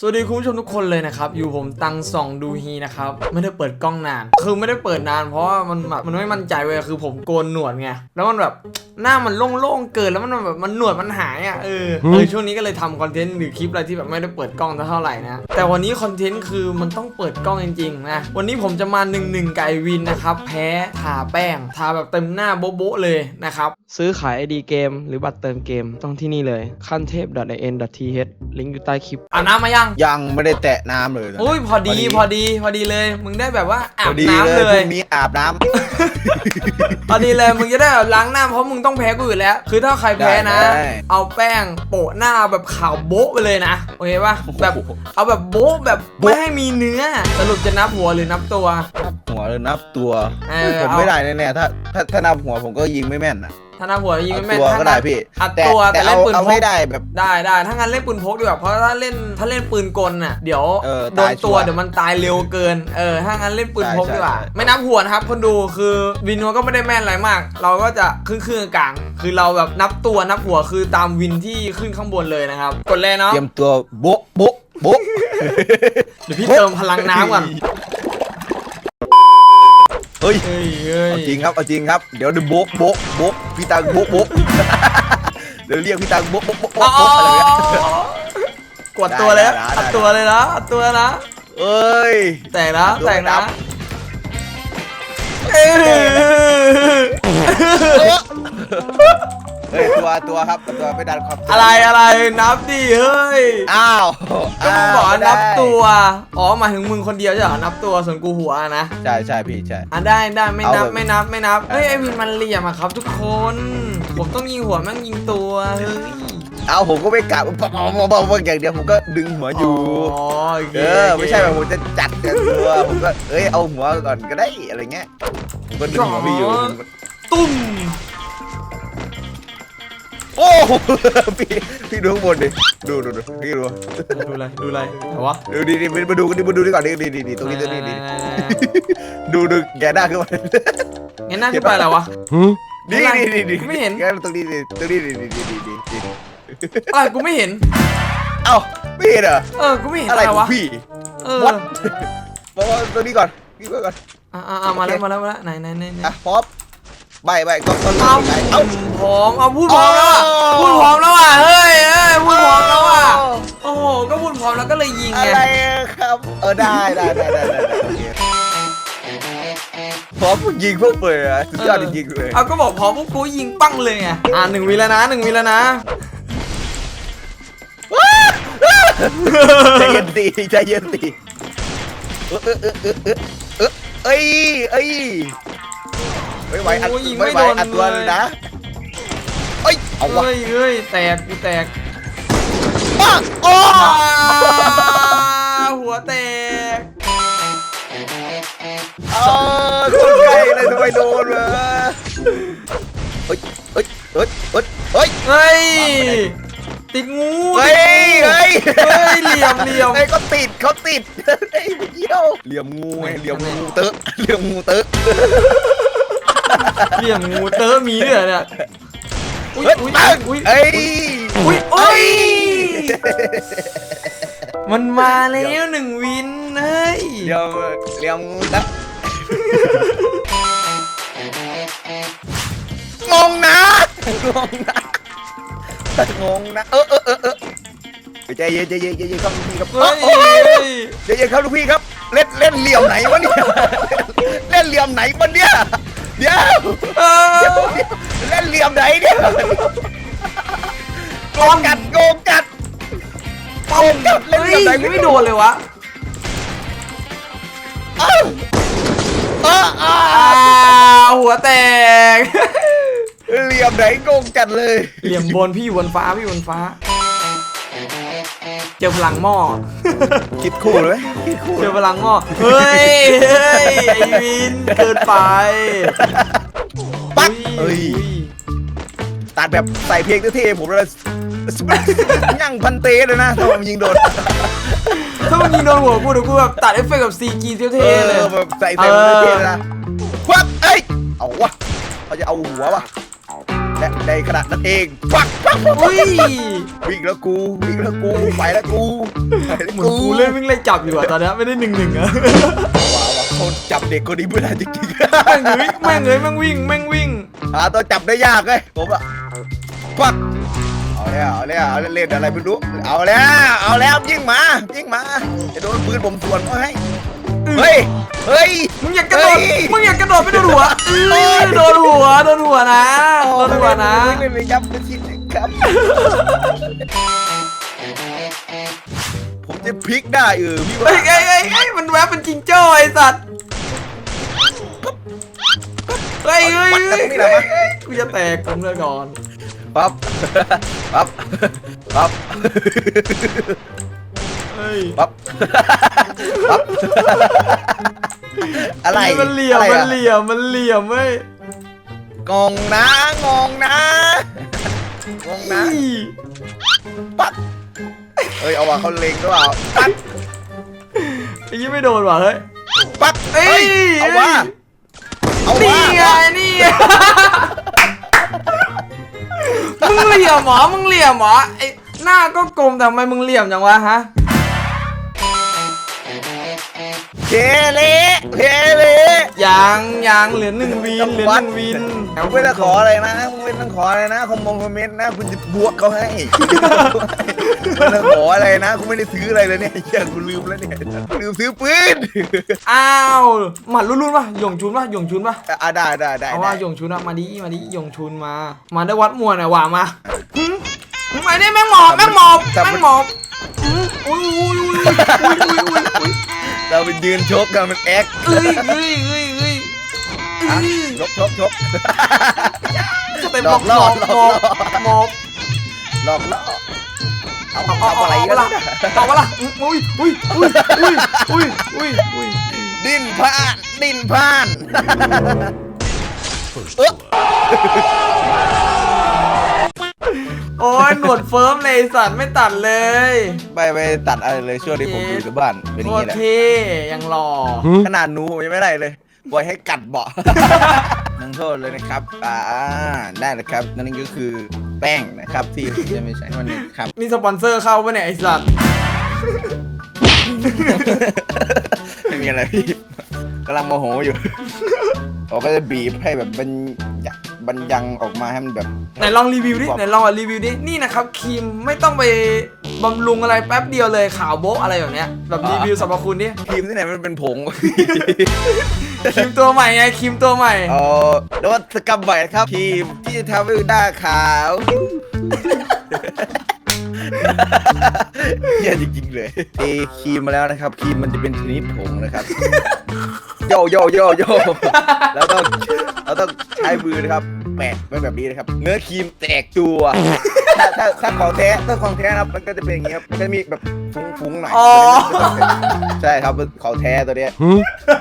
สวัสดีคุณผู้ชมทุกคนเลยนะครับ อยู่ผมตังส่องดูฮีนะครับ ไม่ได้เปิดกล้องนาน คือไม่ได้เปิดนานเพราะว่ามันแบบมันไม่มั่นใจเว้ยคือผมโกนหนวดไงแล้วมันแบบหน้ามันโล่งๆเกินแล้วมันแบบมันหนวดมันหายอะเออเออช่วงนี้ก็เลยทำคอนเทนต์หรือคลิปอะไรที่แบบไม่ได้เปิดกล้องเท่าไหร่นะแต่วันนี้คอนเทนต์คือมันต้องเปิดกล้องจริงๆนะวันนี้ผมจะมาหนึ่งหนึ่งไก่วินนะครับแพ้ทาแป้งทาแบบเต็มหน้าโบ๊ะๆเลยนะครับซื้อขาย ID เกม หรือบัตรเติมเกมต้องที่นี่เลยคันเทพ .in.th ลิงก์อยู่ใต้คลิปอ่าน้ำมายังยังไม่ได้แตะน้ำเลยนะโอ้ยพอดีพอดีพอดีพอดีเลย มึงได้แบบว่าอาพบอดีน้ำเลยเลพยรุ่งนี้อาบน้ำ พอดีเลยมึงจะได้แบบล้างหน้าเพราะมึงต้องแพ้กูอยู่แล้ว คือถ้าใครแพ้นะได้ เอาแป้งโปะหน้าแบบขาวโบ๊ะไปเลยนะโอเคปะแบบเอาแบบโบ๊ะแบบไม่ให้มีเนื้อสรุปจะนับหัวหรือนับตัวนับหัวหรือนับตัวเออผมเอา ไม่ได้แน่ๆถ้าถ้าถ้านับหัวผมก็ยิงไม่แม่นนะ ถ้านับหัวยิงเอาไม่แม่นตัวถ้าก็นัได้บพี่อัดแต่ตัวแต่แต่เล่เอานปืนเอาพให้กได้แบบได้ได้ถ้างั้นเล่นปืนพกดีกว่าเพราะถ้าเล่นถ้าเล่นปืนกลน่ะเดี๋ยวเออโดนตายชัตัววร์เดี๋ยวมันตายเร็วเกินเออถ้างั้นเล่นปืนพกใช่ดีกว่าใช่ไม่นับหัวนะครับคนดูคือวินมันก็ไม่ได้แม่นอะไรมาก เราก็จะครึ่งครึ่งๆกลางๆคือเราแบบนับตัวนับหัวคือตามวินที่ขึ้นข้างบนเลยนะครับกดเลยเนาะเตรียมตัวโบ๊ะโบ๊ะโบ๊ะเดี๋ยวพี่เติมพลังน้ำก่อนเฮ้ย เฮ้ยเฮ้ยเอาจริงครับเอาจริงครับ เดี๋ยวเดี๋ยวโบ๊ะโบ๊ะโบ๊ะพี่ตังโบ๊ะโบ๊ะเดี๋ยวเรียกพี่ตังโบ๊ะโบ๊ะโบ๊ะอ๋อโบ๊ะอะไรเงี้ย กดตัวเลยนะได้ได้ได้ อัดตัวเลยนะอัดตัวนะ เอ้ย แตกนะอัดตัวแตกนะนับเอ้ย เฮ้ยตัวตัวครับตัวไม่ดันครับอะไรอะไรนับดิเฮ้ยอ้าวก็มึงบอกว่าได้นับตัว อ๋อหมายถึงมึงคนเดียวใช่เหรอนับตัวส่วนกูหัวนะ ใช่ใช่พี่ใช่อะได้ได้ไม่นับเอาแบบไม่นับไม่นับเฮ้ยไอวินมันเหลี่ยมอะครับ ทุกคน ผมต้องยิงหัวแม่งยิงตัวเฮ้ยเอาผมก็ไม่กลับเบาๆเบาๆอย่างเดียวผมก็ดึงหัวอยู่อ๋อโอเคเออไม่ใช่แบบผมจะจัดเต็มตัวผมก็เอ้ยเอาหัวก่อนก็ได้อะไรเงี้ยผมก็ดึงหัวพี่อยู่ผมก็ตุ้ม โอ้โหพี่พี่ดูข้างบนดิดูดูดูพี่ดูดูอะไรดูอะไรแต่วะดูดิดิมาดูกันดิมาดูดิก่อนดิดิดิดิตรงนี้ตรงนี้ดิดูดูแกหน้าขึ้นมางั้นหน้าขึ้นไปแล้ววะดิดิดิดิไม่เห็นแกตรงนี้ดิตรงนี้ดิดิดิดิดิดิอะไรกูไม่เห็นเอ้าไม่เห็นเหรอเออกูไม่เห็นอะอะไรไรของวะพี่เออวัดบอกว่าตรงนี้ก่อนพี่ก่อนอะอะอะมาแล้วมาแล้วมาแล้วไหนไหนไหนไหนอะพร้อมใบใบก็ก็เอาเอ้าพร้อมเอาพูดพร้อมแล้วอะอ๋อ พูดพร้อมแล้วอะเฮ้ยเอ้ยพูดพร้อมแล้วอะโอ้โหก็พูดพร้อมแล้วก็เลยยิงอะไงไรครับ เออได้ได้ได้ได้ได้ได้โอเคพร้อมยิงพวกเปิดอะสุดยอดจริงๆเลยเอาก็บอกพร้อมปุ๊บกูยิงปั้งเลยไงอะหนึ่งวิแล้วนะหนึ่งวิแล้วนะ ใจเย็นตีใจเย็นตีเออเออเออเออเออเออเอ้ยเอ้ยไม่ไหวอัดโอ้ยยิงไม่ไม่ไหวโดนอัดตัวเลเลยยนะ เอ้ยเอาวะเฮ้ยเฮ้ยแตกกูแตกป้าโอ้อ่าหัวแตกเออคนใกล้เลยทำไมโดนวะเฮ้ยเฮ้ยเฮ้ยเฮ้ยเฮ้ย เฮ้ยติดงูเฮ้ยเฮ้ยเฮ้ยเหลี่ยมเหลี่ยมไอ้ก็ติดเขาติดไอ้เหี้ยวเหลี่ยมงูไงเหลี่ยมงูเตอะเหลี่ยมงูเตอะเหลี่ยมงูเตอร์มีด้วยเหรอเนี่ย อุ้ยเฮ้ยอุ้ยปังอุ้ยเอ้ยอุ้ยอุ้ยมันมาแล้วหนึ่งวินเฮ้ยเหลี่ยมเหลี่ยมงูเตอะงงนะงงนะงงนะเออเออเออเออใจเย็นใจเย็นใจเย็นครับลูกพี่ครับเฮ้ยโอ้โหเฮ้ยใจเย็นครับลูกพี่ครับ เล่นเล่นเหลี่ยมไหนวะเนี่ยเล่นเหลี่ยมไหนวะเนี่ยเดี๋ยวเออ เล่นเหลี่ยมไหนเนี่ยโกงกัดโกงกัดโกงกัดเล่นเฮ้เหลี่ยยมไหนไม่โดนเลยวะเอ้าเออเออ่าอหัวแตก เหลี่ยมไหนโกงจัดเลยเหลี่ยมบนพี่อยู่บนฟ้าพี่อยู่บนฟ้า เจอพลังหม้อ คิดคู่เลยคิดคู่เจอพลังหม้อเฮ้ยเฮ้ยไอวินเกินไปปั๊กเอ้ยตั ดแบบใส่เพลงเท่ๆผมเลยยั่งพันเตเลยนะถ้าผมยิงโดนถ้ามึงยิงโดนหัวกูเดี๋ยวกูแบบตัดเอฟเฟกต์แบบ CG เท่เอๆเลยอแบบใส่เพลงเท่ๆเลยนะควักเอ้ยเอาวะเขาจะเอาหัววะและในขณะนั้นเองปักปักอุ้ยวิ่งแล้วกูวิ่งแล้วกูไปแล้วกูไปแล้วเหมือนกูเล่นวิ่งไล่จับอยู่อะตอนเนี้ยไม่ได้หนึ่งหนึ่งอะว้าวเขาจับเด็กคนนี้ไม่ได้จริงแม่งเอ้ยแม่งเอ้ยแม่งวิ่งแม่งวิ่งๆหาตัวจับได้ยากเลยผมอะ ปักเอาแล้วเอาแล้วเอาแล้วเล่นอะไรไม่รู้เอาแล้วเอาแล้วยิงมายิงมาจะโดนปืนผมสวนเขาให้เฮ้ยเฮ้ยมึงอยากกระโดดเฮ้ยมึงอยากกระโดดไปโดนหัวเอ้ยโดนหัวโดนหัวนะโดนหัวนะไม่เล่นเลยยับไม่ชิดครับผมจะพลิกได้เออพี่ว่าเฮ้ยเอ้ยเอ้ยเอ้ยมันแวบเป็นจิงโจ้ไอ้สัตว์เฮ้ยเฮ้ยเฮ้ยเฮ้ยเฮ้ยกูจะแตกผมเลยก่อน ปั๊บ ปั๊บ ปั๊บ เฮ้ยปั๊บ ปั๊บ อะไรมันเหลี่ยม อะไรมันอะเหลี่ยม มันเหลี่ยมเว้ยงงนะงงนะงงนะอี้ปั๊บเฮ้ย เอาว่ะเขาเล็งหรือเปล่า ปั๊บ ไอ้ยี่ไม่โดนว่ะเฮ้ย ปั๊บ เอ้เฮ้ยยเอาว่าเอานี่ว่าไงนี่ไง มึงเหลี่ยมเหรอมึงเหลี่ยมเหรอไอ้หน้าก็กลมแต่ทำไมมึงเหลี่ยมจังวะฮะ เพเละเพเละยังยังเหลือหนึ่งวินเหลือหนึ่งวินมึงไม่ต้องขออะไรนะมึงไม่ต้องขออะไรนะคอมมงคอมเมนต์นะคุณจะบวกเขาให้ไม่ต้องขออะไรนะกูไม่ได้ซื้ออะไรเลยเนี่ยเหี้ยกูลืมแล้วเนี่ยลืมซื้อปืนอ้าวหมัดรุ่นๆป่ะหยงชุนป่ะหยงชุนป่ะอะได้ได้ได้เอาได้ว่าหยงชุนอะมาดิมาดิหยงชุนมา มาได้วัดมวยหน่อยว่ามาหึหึไอ้นี่แม่งหมอบแม่งหมอบแม่งหมอบหึอุ้ยอุ้ยอุ้ยอุ้ยอุ้ยอุ้ยอุ้ย เราไปยืนชกกันมันแอคเอ้ยเอ้ยเอ้ยเอ้ยเอ้ยชกชกชก สเต็ปหลหมออกบล่หมออบหมอบหมอบหลอกหลอกล่อเอาเอาเอาเอาอะไรเอากันละเอาวะล่ะอุ้ยอุ้ยอุ้ยอุ้ยอุ้ยอุ้ยอุ้ยดิ้นพลานดิ้นพลานเอ๊ะ โอ้ยหนวดเฟิร์มเลยสัตว์ไม่ตัดเลยไปไปตัดอะไรเลยช่วงที่ผมอยู่ที่บ้านเป็นอโคย่างตรนี้แหละเท่ยังหล่อขนาดหนูผมยังไม่ได้เลยปล่อยให้กัดเบาะ นังโทษเลยนะครับอ่าได้เลยครับนั่นก็คือแป้งนะครับที่ผมจะไม่ใช้วันนี้ครับ นี่สปอนเซอร์เข้าปะเนี่ยไอสัตว์ไม่มีอะไรพี่กำลังโมโหอยู่เขาก็จะบีบให้แบบบรรยะ บรรยังออกมาให้มันแบบไหนลองรีวิวดิไหนลองอะรีวิวดินี่นะครับครีมไม่ต้องไปบำรุงอะไรแป๊บเดียวเลยขาวโบ๊ะอะไรแบบเนี้ยแบบรีวิวสรรพคุณดิครีมที่ไหนมันเป็นผง ครีมตัวใหม่ไงครีมตัวใหม่เอ๋อนวัตกรรมใหม่ครับครีมที่จะทำให้หน้าขาวเหี้ยจริงๆเลยเอครีมมาแล้วนะครับครีมมันจะเป็นชนิดผงนะครับโยโยโยโยแล้วต้อง เราต้องใช้มือนะครับแปะไว้แบบนี้นะครับ เนื้อครีมแตกตัว ถ้าถ้าถ้าของแท้ถ้าของแท้นะครับมันก็จะเป็นอย่างนี้ครับมันจะมีแบบฟุ้งๆหน่อยอ๋อ ใช่ครับของแท้ตัวเนี้ย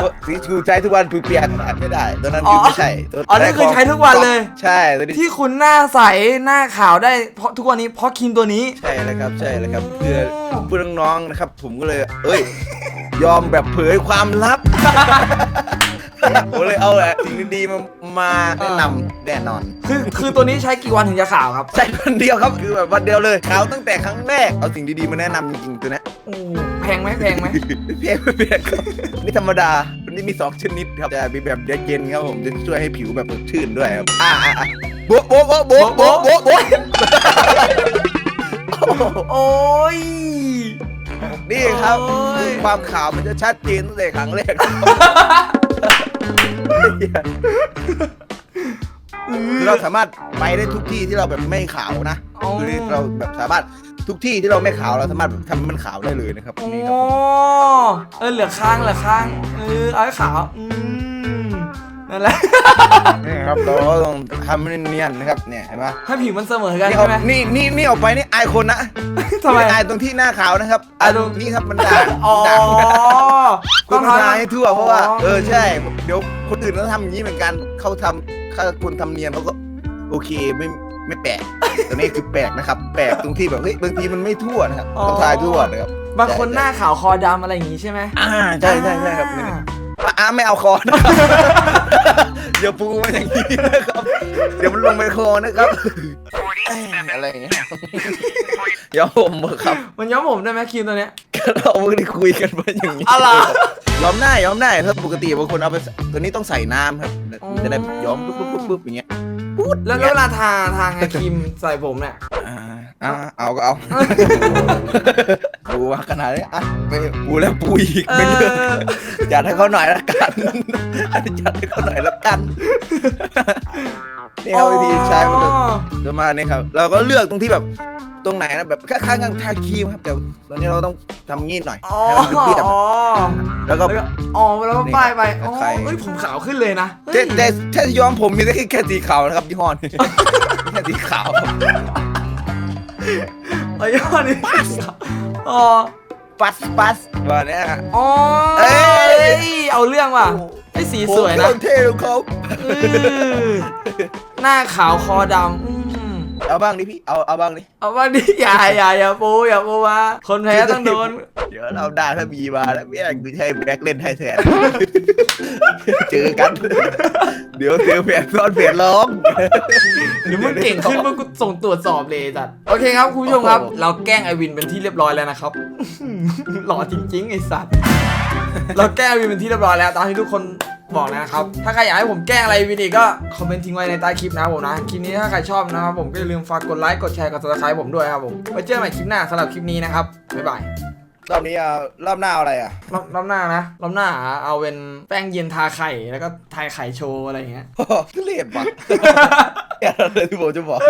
ตัวสีชูใช้ทุกวันเปลี่ยนไม่ได้ ตัวนั้นคือไม่ใช่ตัวอ๋อนี่คือใช้ทุกวันเลย ใช่ตัวนี้ ที่คุณหน้าใสหน้าขาวได้เพราะทุกวันนี้เพราะครีมตัวนี้ ใช่แล้วครับใช่แล้วครับเพื่อเพื่อน้องๆนะครับ ผมก็เลย เอ้ย ยอมแบบเผยความลับ ผมเลยเอาแหละสิ่งดีๆมามาแนะนำแน่นอน คือคือตัวนี้ใช้กี่วันถึงจะขาวครับ ใช่วันเดียวครับคือแบบวันเดียวเลยขาวตั้งแต่ครั้งแรกเอาสิ่งดีๆมาแนะนำจริงๆตัวเนี้ยโอ้แพงไหมแพงไหมเพียงไม่เพียงครับนี่ธรรมดาวันนี้มีสองชนิดครับจะมีแบบเย็นๆครับผมจะช่วยให้ผิวแบบสดชื่นด้วยครับอ่าอ่าอ่าโบ๊ะโบ๊ะโบ๊ะโบ๊ะโบ๊ะโบ๊ะโบ๊ะโอ้ยนี่ครับโอ้ยความขาวมันจะชัดเจนตั้งแต่ครั้งแรก คือเราสามารถไปได้ทุกที่ที่เราแบบไม่ขาวนะอ๋อคือเราแบบสามารถทุกที่ที่เราไม่ขาวเราสามารถทำให้มันขาวได้เลยนะครับโอ้นี่ครับผมเออเหลือข้างเหลือข้างเออเอาให้ขาวอืม นั่นแหละ นี่ครับเราก็ต้องทำให้เนียนๆนะครับเนี่ยเห็นไหมให้ผิวมันเสมอกันนี่ใช่เอาไหม นี่นี่นี่ออกไปนี่อายคนนะทำไมอายตรงที่หน้าขาวนะครับอายตรง นี่ครับมันด่างอ๋อ ด่างคุต้อณงทำทำให้ทั่วเพราะว่าอ๋อเออใช่ เดี๋ยวคนอื่นเขาทำอย่างนี้เหมือนกันเขาทำถ้าคุณทำเนียนเขาก็โอเคไม่ไม่แปลกแต่นี่คือแปลกนะครับแปลกตรงที่แบบเฮ้ยบางทีมันไม่ทั่วนะครับต้องทายทั่วนะครับบางคนหน้าขาวคอดำอะไรอย่างงี้ใช่ไหมอ่าใช่ใช่ใช่ครับนี่อ่าอ่าไม่เอาคอนะ อย่าปูมาอย่างนี้นะครับ เดี๋ยวมันลงไปคอนะครับเอ้ยอะไรอย่างเงี้ยอย่าผมครับ มันย้อมผมได้ไหมครีมตัวเนี้ยก็ เราไม่ได้คุยกันมาอย่างนี้อะไรย้อมได้ย้อมได้ถ้าปกติบางคนเอาไปตัวนี้ต้องใส่น้ำครับอ๋อจะได้ย้อมปุ๊บปุ๊บปุ๊บปุ๊บอย่างเงี้ยปุ๊ดแล้วแล้วเวลาทาทาไงครีมใส่ผมเนี่ยอ่าอ่าเอาก็เอาปูมาขนาดนี้อะไม่ปูแล้วปูอีกเอไม่เลือกอจัดให้เขาหน่อยละกันจัดให้เขาหน่อยละกัน นี่ครับวิธีใช้มันก็จะมาเนี่ยครับ เราก็เลือกตรงที่แบบตรงไหนนะแบบคล้ายๆกับทาครีมครับแต่ตอนนี้เราต้องทำงี้หน่อยอ๋อให้มันเรียบอ๋อๆแล้วก็แล้วก็อ๋อแล้วก็ป้ายไปอ๋อใครเฮ้ยผมขาวขึ้นเลยนะแต่แต่ถ้าย้อมผมมีได้แค่แค่สีขาวนะครับยี่ห้อนี้แค่สีขาวครับเอ้ยอันนี้อ๋อปัสปัสว่าเนี้ยอ๋อเอ้เอ้ยยเอาเรื่องว่ะ ไอ้สีสวยนะ โอ้โหเท่ของเขาเออหน้าขาวคอดำอืมเอาบ้างดิพี่ เอาเอาบ้างดิ เอาว่าดิอย่าอย่าอย่าปูอย่าปูมาคนแพ้ต้องโดน เดี๋ยวเราได้ถ้ามีมาแล้วพี่แองกูจะให้แบ็คเล่นให้แทน เจอกัน เดี๋ยวเจอแผนซ้อนแผนร้องเดี๋ยวมึงเก่งขึ้นมึงกูส่งตรวจสอบเลยจัดโอเคครับคุณผู้ชมครับ เราแกล้งไอวินเป็นที่เรียบร้อยแล้วนะครับ หล่อจริงๆไอสัตว์ เราแกล้งไอวินเป็นที่เรียบร้อยแล้วตามที่ทุกคนบอกนะครับ ถ้าใครอยากให้ผมแกล้งอะไรวินอีกก็คอมเมนต์ทิ้งไว้ในใต้คลิปนะครับผมนะ คลิปนี้ถ้าใครชอบนะครับผมก็อย่าลืมฝากกดไลค์กดแชร์กด subscribe ผมด้วยครับผมไว้เจอกันใหม่คลิปหน้าสำหรับคลิปนี้นะครับบ๊ายบายรอบนี้อะรอบหน้าเอาอะไรอะรอบรอบหน้านะรอบหน้าเอาเป็นแป้งเย็นทาไข่แล้วก็ทายไข่โชว์อะไรอย่างเงี้ยทุเรศปะอย่าเลยที่ผมจะบอก